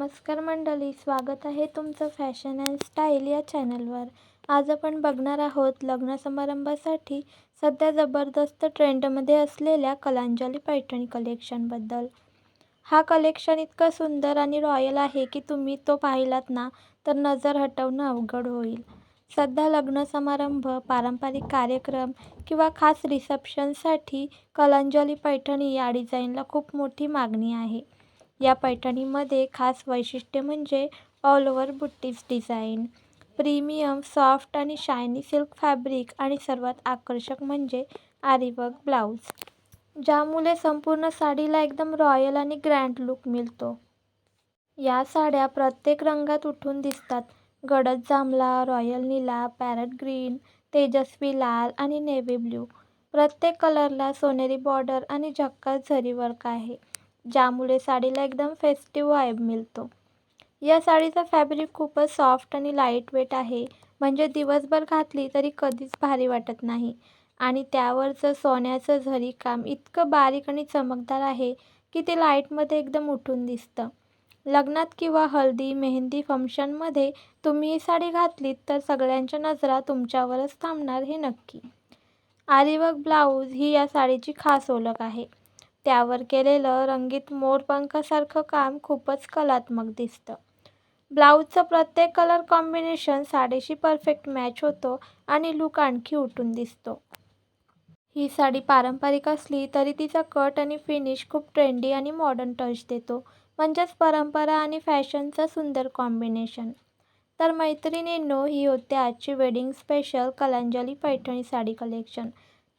नमस्कार मंडळी स्वागत आहे तुमचं फॅशन अँड स्टाईल या चॅनलवर. आज आपण बघणार आहोत लग्न समारंभासाठी सध्या जबरदस्त ट्रेंडमध्ये असलेल्या कलांजली पैठणी कलेक्शनबद्दल हा कलेक्शन इतकं सुंदर आणि रॉयल आहे की तुम्ही तो पाहिलात ना तर नजर हटवणं अवघड होईल. सध्या लग्न समारंभ पारंपरिक कार्यक्रम किंवा खास रिसेप्शनसाठी कलांजली पैठणी या डिझाईनला खूप मोठी मागणी आहे. या पैठणीमध्ये खास वैशिष्ट्य म्हणजे ऑल ओव्हर बुट्टीज डिझाईन प्रीमियम सॉफ्ट आणि शायनी सिल्क फॅब्रिक आणि सर्वात आकर्षक म्हणजे आरीवर्क ब्लाऊज ज्यामुळे संपूर्ण साडीला एकदम रॉयल आणि ग्रँड लुक मिळतो. या साड्या प्रत्येक रंगात उठून दिसतात. गडद जांभळा रॉयल निळा पॅरट ग्रीन तेजस्वी लाल आणि नेव्ही ब्ल्यू प्रत्येक कलरला सोनेरी बॉर्डर आणि झक्कास झरी वर्क आहे. ज्यामुळे साडीला एकदम फेस्टिव्ह वाईब मिळतो. या साडीचा फॅब्रिक खूपच सॉफ्ट आणि लाइट वेट आहे. म्हणजे दिवसभर घातली तरी कधीच भारी वाटत नाही. आणि त्यावरचं सोन्याचं झरी काम इतकं बारीक आणि चमकदार आहे की ते लाईटमध्ये एकदम उठून दिसतं. लग्नात किंवा हळदी मेहंदी फंक्शनमध्ये तुम्ही ही साडी घातलीत तर सगळ्यांच्या नजरा तुमच्यावरच थांबणार हे नक्की. आरीवर्क ब्लाऊज ही या साडीची खास ओळख आहे. त्यावर केलेलं रंगीत मोरपंखासारखं काम खूपच कलात्मक दिसतं. ब्लाऊजचं प्रत्येक कलर कॉम्बिनेशन साडीशी परफेक्ट मॅच होतो आणि लुक आणखी उठून दिसतो. ही साडी पारंपरिक असली तरी तिचा कट आणि फिनिश खूप ट्रेंडी आणि मॉडर्न टच देतो. म्हणजेच परंपरा आणि फॅशनचं सुंदर कॉम्बिनेशन तर मैत्रिणींनो ही होते आजची wedding special Kalanjali Paithani sari collection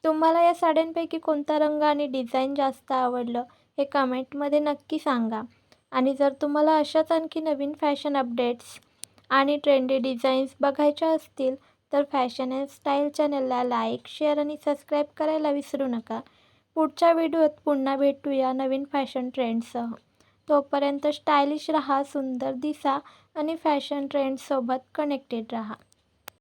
तुम्हाला या साड्यांपैकी कोणता रंग आणि डिझाईन जास्त आवडलं हे कमेंटमध्ये नक्की सांगा. आणि जर तुम्हाला अशाच आणखी नवीन फॅशन अपडेट्स आणि ट्रेंडी डिझाईन्स बघायच्या असतील तर फॅशन अँड स्टाईल चॅनलला लाईक शेअर आणि सबस्क्राईब करायला विसरू नका. पुढच्या व्हिडिओत पुन्हा भेटूया नवीन फॅशन ट्रेंडसह. तोपर्यंत स्टायलिश रहा सुंदर दिसा आणि फॅशन ट्रेंडसोबत कनेक्टेड राहा.